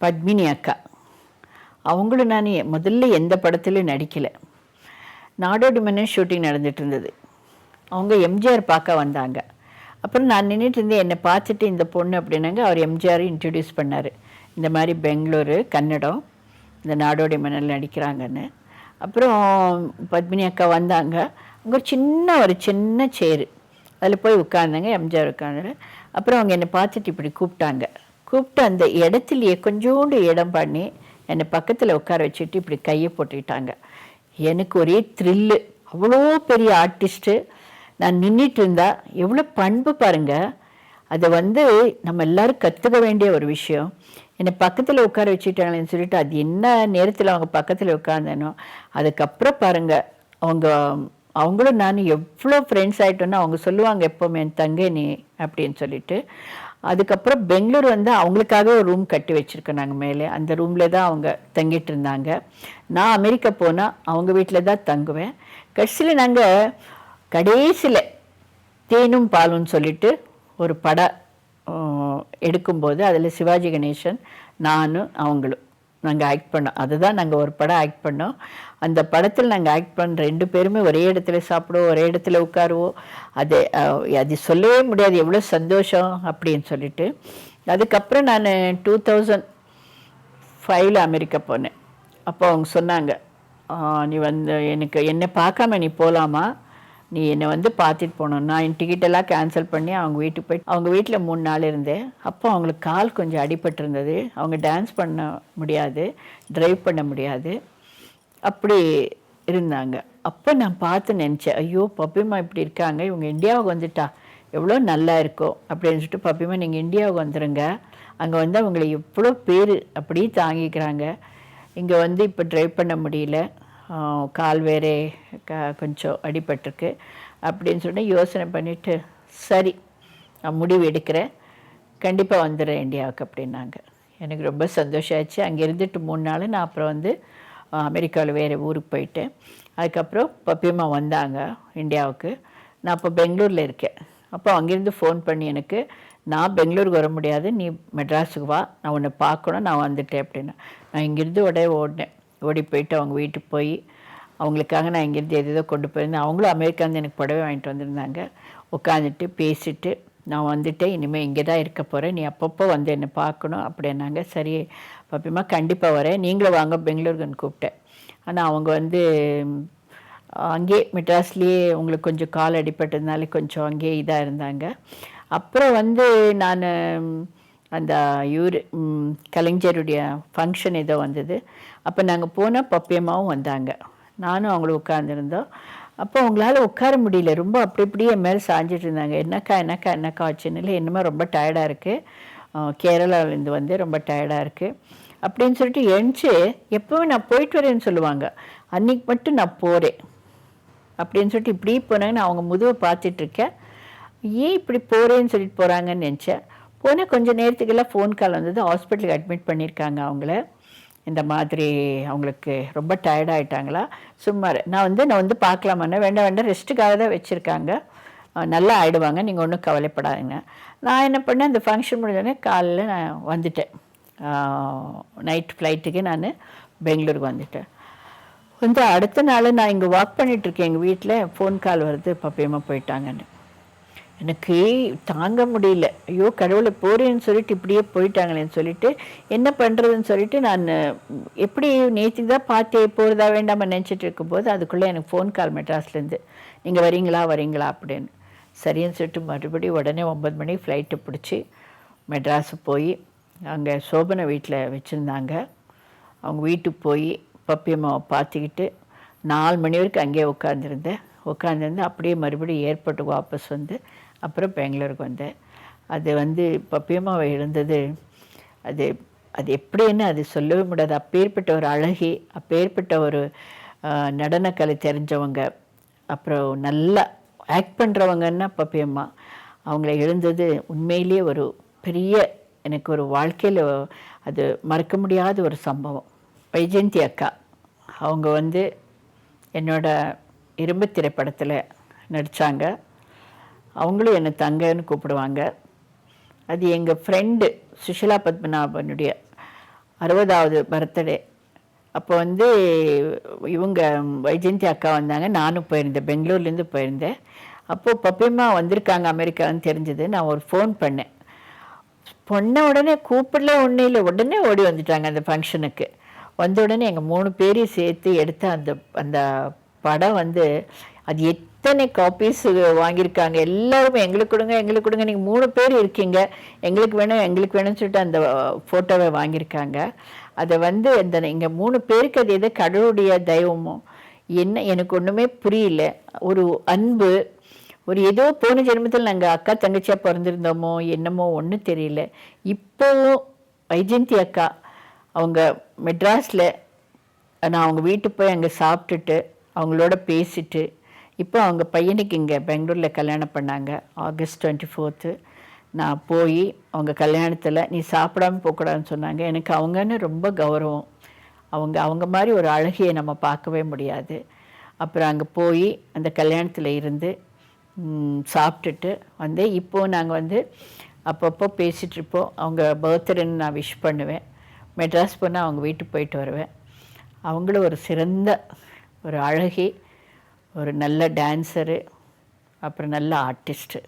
பத்மினி அக்கா. அவங்களும் நான் முதல்ல எந்த படத்துலையும் நடிக்கலை. நாடோடி மன்னன் ஷூட்டிங் நடந்துட்டு இருந்தது அவங்க எம்ஜிஆர் பார்க்க வந்தாங்க. அப்புறம் நான் நின்றுட்டு இருந்தேன் என்னை பார்த்துட்டு இந்த பொண்ணு அப்படின்னாங்க. அவர் எம்ஜிஆர் இன்ட்ரடியூஸ் பண்ணார். இந்த மாதிரி பெங்களூரு கன்னடம் இந்த நாடோடி மன்னல் நடிக்கிறாங்கன்னு. அப்புறம் பத்மினி அக்கா வந்தாங்க. அங்கே ஒரு சின்ன ஒரு சின்ன சேரு அதில் போய் உட்காந்தாங்க எம்ஜிஆர் உட்காந்து அப்புறம் அவங்க என்னை பார்த்துட்டு இப்படி கூப்பிட்டாங்க. கூப்பிட்டு அந்த இடத்துலையே கொஞ்சோண்டு இடம் பண்ணி என்னை பக்கத்தில் உட்கார வச்சுட்டு இப்படி கையை போட்டுக்கிட்டாங்க. எனக்கு ஒரே த்ரில்லு அவ்வளோ பெரிய ஆர்டிஸ்ட்டு நான் நின்றுட்டு இருந்தா எவ்வளோ பண்பு பாருங்க. அதை வந்து நம்ம எல்லாரும் கற்றுக்க வேண்டிய ஒரு விஷயம். என்னை பக்கத்தில் உட்கார வச்சுட்டாங்களேன்னு சொல்லிட்டு அது என்ன நேரத்தில் அவங்க பக்கத்தில் உட்காந்தனோ அதுக்கப்புறம் பாருங்க. அவங்க அவங்களும் நானும் எவ்வளோ ஃப்ரெண்ட்ஸ் ஆகிட்டோன்னா அவங்க சொல்லுவாங்க எப்போவுமே என் தங்கை நீ அப்படின்னு சொல்லிட்டு. அதுக்கப்புறம் பெங்களூர் வந்து அவங்களுக்காக ஒரு ரூம் கட்டி வச்சுருக்கோம் நாங்கள் மேலே. அந்த ரூமில் தான் அவங்க தங்கிட்டு இருந்தாங்க. நான் அமெரிக்கா போனால் அவங்க வீட்டில் தான் தங்குவேன். கடைசியில் நாங்கள் கடைசியில் தேனும் பாலும்னு சொல்லிட்டு ஒரு படம் எடுக்கும்போது அதில் சிவாஜி கணேசன் நானும் அவங்களும். நாங்கள் ஆக்ட் பண்ணோம். அதுதான் நாங்கள் ஒரு படம் ஆக்ட் பண்ணோம். அந்த படத்தில் நாங்கள் ஆக்ட் பண்ண ரெண்டு பேருமே ஒரே இடத்துல சாப்பிடுவோம் ஒரே இடத்துல உட்காருவோம். அது அது சொல்லவே முடியாது. எவ்வளோ சந்தோஷம் அப்படின்னு சொல்லிட்டு. அதுக்கப்புறம் நான் டூ தௌசண்ட் ஃபைவ்ல அமெரிக்கா போனேன். அப்போ அவங்க சொன்னாங்க நீ வந்து எனக்கு என்னை பார்க்காம நீ போகலாமா நீ என்னை வந்து பார்த்துட்டு போகணும் நான் என் டிக்கெட்டெல்லாம் கேன்சல் பண்ணி அவங்க வீட்டுக்கு போய் அவங்க வீட்டில் மூணு நாள் இருந்தேன் அப்போ அவங்களுக்கு கால் கொஞ்சம் அடிபட்டிருந்தது. அவங்க டான்ஸ் பண்ண முடியாது ட்ரைவ் பண்ண முடியாது. அப்படி இருந்தாங்க. அப்போ நான் பார்த்து நினச்சேன் ஐயோ பப்பிமா இப்படி இருக்காங்க இவங்க இந்தியாவுக்கு வந்துட்டா எவ்வளோ நல்லா இருக்கும் அப்படின்னு சொல்லிட்டு பப்பிமா நீங்கள் இந்தியாவுக்கு வந்துடுங்க அங்கே வந்து அவங்களை எவ்வளோ பேர் அப்படியே தாங்கிக்கிறாங்க. இங்கே வந்து இப்போ ட்ரைவ் பண்ண முடியல. கால் வேறே க கொஞ்சம் அடிபட்டிருக்கு. அப்படின்னு சொல்லி யோசனை பண்ணிவிட்டு சரி நான் முடிவு எடுக்கிறேன். கண்டிப்பாக வந்துடுறேன் இந்தியாவுக்கு அப்படின்னாங்க. எனக்கு ரொம்ப சந்தோஷம் ஆச்சு அங்கே இருந்துட்டு மூணு நாள் நான் அப்புறம் வந்து அமெரிக்காவில் வேறு ஊருக்கு போயிட்டேன். அதுக்கப்புறம் பப்பியம்மா வந்தாங்க இந்தியாவுக்கு. நான் அப்போ பெங்களூரில் இருக்கேன். அப்போ அங்கேருந்து ஃபோன் பண்ணி எனக்கு நான் பெங்களூருக்கு வர முடியாது நீ மெட்ராஸுக்கு வா. நான் உன்னை பார்க்கணும் நான் வந்துட்டேன் அப்படின்னு. நான் இங்கேருந்து உடனே ஓடினேன். ஓடி போயிட்டு அவங்க வீட்டுக்கு போய் அவங்களுக்காக நான் இங்கேருந்து எது எதோ கொண்டு போயிருந்தேன். அவங்களும் அமெரிக்காந்து எனக்கு புடவை வாங்கிட்டு வந்திருந்தாங்க. உட்காந்துட்டு பேசிட்டு நான் வந்துட்டேன் இனிமேல் இங்கே தான் இருக்க போகிறேன் நீ அப்பப்போ வந்து என்னை பார்க்கணும் அப்படின்னாங்க. சரி பப்பியம்மா கண்டிப்பாக வரேன். நீங்களும் வாங்க பெங்களூருக்குன்னு கூப்பிட்டேன். ஆனால் அவங்க வந்து அங்கேயே மெட்ராஸ்லேயே உங்களுக்கு கொஞ்சம் கால் அடிபட்டதுனால கொஞ்சம் அங்கேயே இதாக இருந்தாங்க. அப்புறம் வந்து நான் அந்த யூர் கலைஞருடைய ஃபங்க்ஷன் ஏதோ வந்தது. அப்போ நாங்கள் போனால் பப்பியம்மாவும் வந்தாங்க. நானும் அவங்களும் உட்காந்துருந்தோம் அப்போ அவங்களால உட்கார முடியல. ரொம்ப அப்படி இப்படியே என் மேலே சாஞ்சிட்டு இருந்தாங்க. என்னக்கா என்னக்கா என்னக்கா ஆச்சுன்னு? இல்லை என்னமோ ரொம்ப டயர்டாக இருக்குது கேரளாவிலேருந்து வந்து ரொம்ப டயர்டாக இருக்குது அப்படின்னு சொல்லிட்டு எழுந்துச்சு எப்போவும் நான் போயிட்டு வரேன்னு சொல்லுவாங்க. அன்னைக்கு மட்டும் நான் போகிறேன் அப்படின்னு சொல்லிட்டு இப்படி போனாங்க நான் அவங்க முதுவை பார்த்துட்ருக்கேன் ஏன் இப்படி போகிறேன்னு சொல்லிட்டு போகிறாங்கன்னு நினச்சேன். போனால் கொஞ்சம் நேரத்துக்கெல்லாம் ஃபோன் கால் வந்தது. ஹாஸ்பிட்டலுக்கு அட்மிட் பண்ணியிருக்காங்க அவங்கள. இந்த மாதிரி அவங்களுக்கு ரொம்ப டயர்ட் ஆயிட்டாங்களா? சும்மா நான் வந்து நான் வந்து பார்க்கலாமாண்ணா வேண்டாம் வேண்டாம். ரெஸ்ட்டுக்காக தான் வச்சுருக்காங்க. நல்லா ஆயிடுவாங்க. நீங்கள் ஒன்றும் கவலைப்படாதுங்க. நான் என்ன பண்ணேன்? அந்த ஃபங்க்ஷன் முடிஞ்சோடனே காலையில் நான் வந்துட்டேன். நைட் ஃப்ளைட்டுக்கு நான் பெங்களூருக்கு வந்துட்டேன். வந்து அடுத்த நாள் நான் இங்கே வாக் பண்ணிகிட்ருக்கேன் எங்கள் வீட்டில் ஃபோன் கால் வருது. பப்பியமாக போயிட்டாங்கன்னு. எனக்கு தாங்க முடியல. ஐயோ கடவுளை போறேன்னு சொல்லிட்டு இப்படியே போயிட்டாங்களேன்னு சொல்லிட்டு என்ன பண்ணுறதுன்னு சொல்லிட்டு நான் எப்படி நேற்று தான் பார்த்தே போகிறதா வேண்டாம நினச்சிட்டு இருக்கும்போது அதுக்குள்ளே எனக்கு ஃபோன் கால் மெட்ராஸ்லேருந்து நீங்கள் வரீங்களா வரீங்களா? அப்படின்னு. சரின்னு சொல்லிட்டு மறுபடியும் உடனே ஒன்பது மணிக்கு ஃப்ளைட்டு பிடிச்சி மெட்ராஸ் போய் அங்கே சோபனை வீட்டில் வச்சுருந்தாங்க. அவங்க வீட்டுக்கு போய் பப்பியம்மாவை பார்த்துக்கிட்டு நாலு மணி வரைக்கும் அங்கேயே உட்காந்துருந்தேன் உட்காந்துருந்து அப்படியே மறுபடியும் ஏற்பட்டு வாபஸ் வந்து அப்புறம் பெங்களூருக்கு வந்தேன். அது வந்து பப்பியம்மாவை இருந்தது அது அது எப்படின்னு அது சொல்லவே முடியாது. அப்பேற்பட்ட ஒரு அழகி அப்பேற்பட்ட ஒரு நடனக்கலை தெரிஞ்சவங்க. அப்புறம் நல்லா ஆக்ட் பண்ணுறவங்கன்னா பப்பியம்மா அவங்கள எழுந்தது உண்மையிலேயே ஒரு பெரிய எனக்கு ஒரு வாழ்க்கையில் அது மறக்க முடியாத ஒரு சம்பவம். வைஜெயந்தி அக்கா. அவங்க வந்து என்னோட இரும்பு திரைப்படத்தில் நடித்தாங்க அவங்களும் என்னை தங்கன்னு கூப்பிடுவாங்க. அது எங்கள் ஃப்ரெண்டு சுஷிலா பத்மநாபனுடைய அறுபதாவது பர்த்டே அப்போ வந்து இவங்க வைஜெயந்தி அக்கா வந்தாங்க. நானும் போயிருந்தேன். பெங்களூர்லேருந்து போயிருந்தேன். அப்போது பப்பியம்மா வந்திருக்காங்க அமெரிக்கான்னு தெரிஞ்சது. நான் ஒரு ஃபோன் பண்ணேன். பொண்ணை உடனே கூப்பிடல ஒன்றும் இல்லை. உடனே ஓடி வந்துட்டாங்க அந்த ஃபங்க்ஷனுக்கு வந்த உடனே எங்கள் மூணு பேரையும் சேர்த்து எடுத்த அந்த அந்த படம் வந்து அது எத்தனை காப்பீஸ் வாங்கியிருக்காங்க? எல்லாருமே எங்களுக்கு கொடுங்க எங்களுக்கு கொடுங்க. நீங்கள் மூணு பேர் இருக்கீங்க. எங்களுக்கு வேணும் எங்களுக்கு வேணும்னு சொல்லிட்டு அந்த ஃபோட்டோவை வாங்கியிருக்காங்க. அதை வந்து இந்த இங்கே மூணு பேருக்கு அது எது? கடவுளுடைய தெய்வமோ? என்ன எனக்கு ஒன்றுமே புரியல. ஒரு அன்பு ஒரு ஏதோ போன ஜென்மத்தில் நாங்கள் அக்கா தங்கச்சியாக பிறந்திருந்தோமோ என்னமோ ஒன்றும் தெரியல. இப்போவும் வைஜெயந்தி அக்கா அவங்க மெட்ராஸில் நான் அவங்க வீட்டுக்கு போய் அங்கே சாப்பிட்டுட்டு அவங்களோட பேசிட்டு இப்போ அவங்க பையனுக்கு இங்கே பெங்களூரில் கல்யாணம் பண்ணாங்க ஆகஸ்ட் டுவெண்ட்டி ஃபோர்த்து நான் போய் அவங்க கல்யாணத்தில் நீ சாப்பிடாம போகக்கூடாதுன்னு சொன்னாங்க. எனக்கு அவங்கன்னு ரொம்ப கௌரவம். அவங்க அவங்க மாதிரி ஒரு அழகியை நம்ம பார்க்கவே முடியாது. அப்புறம் அங்கே போய் அந்த கல்யாணத்தில் இருந்து சாப்பிட்டுட்டு வந்து இப்போது நாங்கள் வந்து அப்பப்போ பேசிகிட்ருப்போம் அவங்க பர்த்டேன்னு நான் விஷ் பண்ணுவேன். மெட்ராஸ் போனால் அவங்க வீட்டுக்கு போயிட்டு வருவேன். அவங்களும் ஒரு சிறந்த ஒரு அழகி ஒரு நல்ல டான்ஸரு அப்புறம் நல்ல ஆர்டிஸ்ட்டு